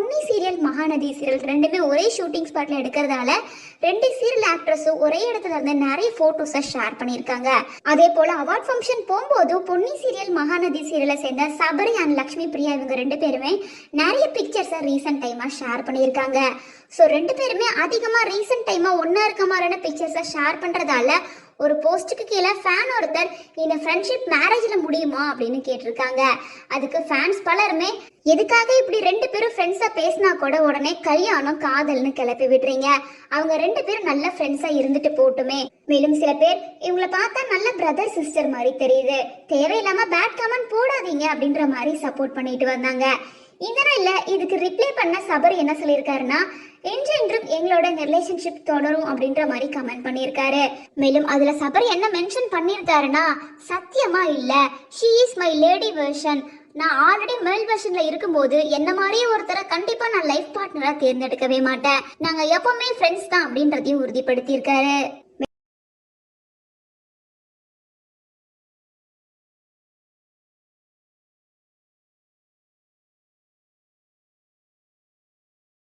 Ponni serial Mahanadi serial ரெண்டுமே ஒரே shooting ஸ்பாட்ல எடுக்கிறதால ரெண்டு சீரியல் ஆக்ட்ரஸும் ஒரே இடத்துல இருந்து நிறைய போட்டோஸை ஷேர் பண்ணியிருக்காங்க. அதே போல அவார்ட் ஃபங்க்ஷன் போகும்போது பொன்னி சீரியல் மகாநதி சீரியலை சேர்ந்த சபரி அண்ட் லக்ஷ்மி பிரியா இவங்க ரெண்டு பேருமே நிறைய பிக்சர்ஸை ரீசெண்ட் டைமாக ஷேர் பண்ணியிருக்காங்க. ஸோ ரெண்டு பேருமே அதிகமாக ரீசெண்ட் டைமாக ஒன்றா இருக்க மாதிரியான பிக்சர்ஸை ஷேர் பண்ணுறதால ஒரு போஸ்ட்டுக்கு கீழே ஃபேன் ஒருத்தர் இந்த ஃப்ரெண்ட்ஷிப் மேரேஜில் முடியுமா? அப்படின்னு கேட்டிருக்காங்க. அதுக்கு ஃபேன்ஸ் பலருமே எதுக்காக இப்படி ரெண்டு பேரும் ஃப்ரெண்ட்ஸாக பேசினா கூட உடனே கல்யாணம் காதல்னு கிளப்பி விடுறீங்க? அவங்க ரெண்டு பேரும் நல்ல ஃப்ரெண்ட்ஸா இருந்துட்டு போட்டுமே மேலும் சில பேர் இவங்கள பார்த்தா நல்ல பிரதர் சிஸ்டர் மாதிரி தெரியுது. தேவையில்லாம பேட் கமெண்ட் போடாதீங்க அப்படின்ற மாதிரி சப்போர்ட் பண்ணிட்டு வந்தாங்க. இந்த நாள்ல இதுக்கு ரிப்ளை பண்ண சபரி என்ன சொல்லியிருக்காருன்னா என்றென்றும் எங்களோட ரிலேஷன்ஷிப் தொடரும் அப்படின்ற மாதிரி கமெண்ட் பண்ணியிருக்காரு. மேலும் அதுல சபரி என்ன மென்ஷன் பண்ணியிருக்காருன்னா சத்தியமா இல்ல. She is my lady version நான் ஆல்ரெடி மேல் வெர்ஷன்ல இருக்கும்போது என்ன மாதிரியே ஒருத்தரை கண்டிப்பா நான் லைஃப் பார்ட்னரா தேர்ந்தெடுக்கவே மாட்டேன். நாங்க எப்பவுமே ஃப்ரெண்ட்ஸ் தான் அப்படின்றதையும் உறுதிப்படுத்தியிருக்காரு.